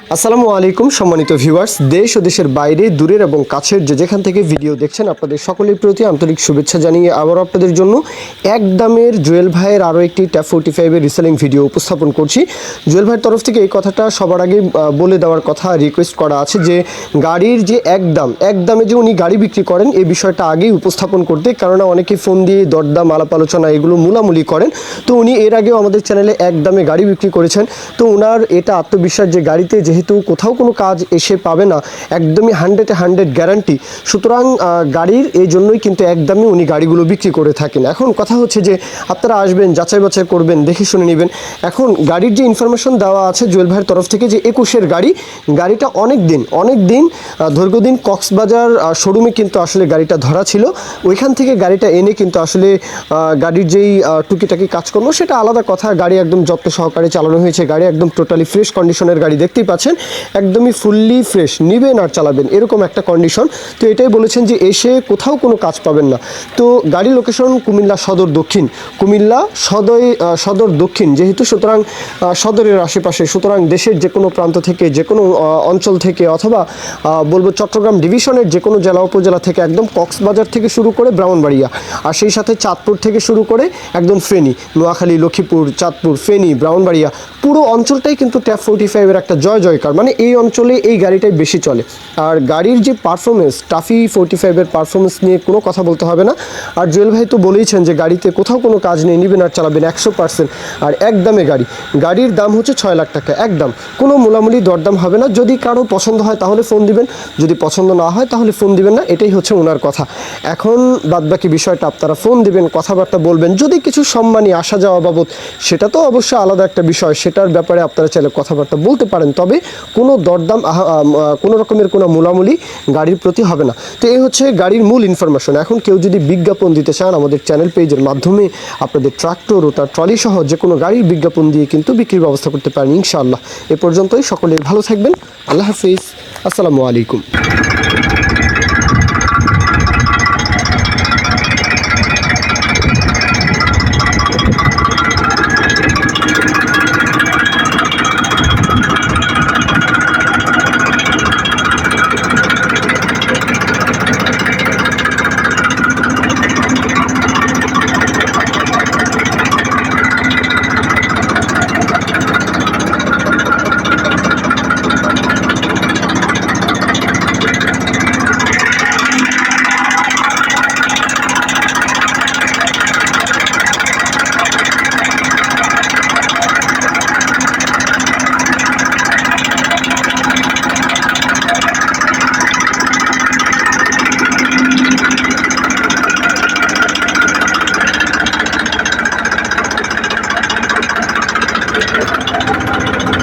আসসালামু আলাইকুম, সম্মানিত ভিউয়ার্স দেশ ও দেশের বাইরে, দূরের এবং কাছের যে যেখান থেকে ভিডিও দেখছেন, আপনাদের সকলের প্রতি আন্তরিক শুভেচ্ছা জানিয়ে আবার আপনাদের জন্য এক দামের জুয়েল ভাইয়ের আরও একটি ট্যাপ ফোর্টি ফাইভের রিসেলিং ভিডিও উপস্থাপন করছি। জুয়েল ভাইয়ের তরফ থেকে এই কথাটা সবার আগে বলে দেওয়ার কথা রিকোয়েস্ট করা আছে যে, গাড়ির যে এক দাম, এক দামে যে উনি গাড়ি বিক্রি করেন, এই বিষয়টা আগেই উপস্থাপন করতে, কেননা অনেকে ফোন দিয়ে দরদাম, আলাপ আলোচনা এগুলো মূলামূলি করেন। তো উনি এর আগেও আমাদের চ্যানেলে এক দামে গাড়ি বিক্রি করেছেন। তো ওনার এটা আত্মবিশ্বাস যে গাড়িতে যেহেতু কোথাও কোনো কাজ এসে পাবে না, একদমই হান্ড্রেডে হান্ড্রেড গ্যারান্টি। সুতরাং গাড়ির এই জন্যই কিন্তু একদমই উনি গাড়িগুলো বিক্রি করে থাকেন। এখন কথা হচ্ছে যে, আপনারা আসবেন, যাচাই বাছাই করবেন, দেখে শুনে নেবেন। এখন গাড়ির যে ইনফরমেশন দেওয়া আছে জুয়েল ভাইয়ের তরফ থেকে যে, একুশের গাড়ি, গাড়িটা অনেক দিন অনেক দিন দীর্ঘদিন কক্সবাজার শোরুমে কিন্তু আসলে গাড়িটা ধরা ছিল। ওইখান থেকে গাড়িটা এনে কিন্তু আসলে গাড়ির যেই টুকিটাকি কাজকর্ম, সেটা আলাদা কথা। গাড়ি একদম যত্ন সহকারে চালানো হয়েছে। গাড়ি একদম টোটালি ফ্রেশ কন্ডিশনের গাড়ি, দেখতেই পাচ্ছেন একদমই ফুললি ফ্রেশ নিবেন আর চালাবেন, এরকম একটা কন্ডিশন তো এটাই বলেছেন যে এসে কোথাও কোনো কাজ পাবেন না। তো গাড়ি লোকেশন কুমিল্লা সদর দক্ষিণ। কুমিল্লা সদয় সদর দক্ষিণ, যেহেতু সুতরাং সদরের আশেপাশে, সুতরাং দেশের যে কোনো প্রান্ত থেকে যে কোনো অঞ্চল থেকে অথবা বলব চট্টগ্রাম ডিভিশনের যে কোনো জেলা, উপজেলা থেকে একদম কক্সবাজার থেকে শুরু করে ব্রাহ্মণবাড়িয়া, আর সেই সাথে চাঁদপুর থেকে শুরু করে একদম ফেনী, নোয়াখালী, লক্ষ্মীপুর, চাঁদপুর, ফেনী, ব্রাহ্মণবাড়িয়া, পুরো অঞ্চলটাই কিন্তু ট্যাপ ফোর্টি ফাইভের একটা জয় জয়কার মানে এই অঞ্চলে এই গাড়িটাই বেশি চলে। আর গাড়ির যে পারফরমেন্স টাফি ফোর্টি ফাইভের পারফরমেন্স নিয়ে কোনো কথা বলতে হবে না। আর জুয়েল ভাই তো বলেইছেন যে গাড়িতে কোথাও কোনো কাজ নেই, নিবেন আর চালাবেন একশো পার্সেন্ট আর একদমে গাড়ি, গাড়ির দাম হচ্ছে ছয় লাখ টাকা একদম কোনো মোলামুলি দরদাম হবে না। যদি কারও পছন্দ হয় তাহলে ফোন দিবেন, যদি পছন্দ না হয় তাহলে ফোন দিবেন না, এটাই হচ্ছে ওনার কথা। এখন বাদবাকি বিষয়টা, আপনারা ফোন দিবেন, কথাবার্তা বলবেন, যদি কিছু সম্মানী, আসা যাওয়া বাবদ, সেটা তো অবশ্যই আলাদা একটা বিষয়, সেটার ব্যাপারে আপনারা চাইলে কথাবার্তা বলতে পারেন। তবে কোনো দরদাম কোনো রকমের কোনো মোলামুলি গাড়ির প্রতি হবে না। তো এই হচ্ছে গাড়ির মূল ইনফরমেশন এখন কেউ যদি বিজ্ঞাপন দিতে চান, আমাদের চ্যানেল পেজের মাধ্যমে আপনাদের ট্রাক্টর ও তার ট্রলি সহ যে কোনো গাড়ির বিজ্ঞাপন দিয়ে কিন্তু বিক্রির ব্যবস্থা করতে পারেন ইনশাআল্লাহ। এ পর্যন্তই, সকলে ভালো থাকবেন। আল্লাহ হাফিজ। আসসালামু আলাইকুম। どうも。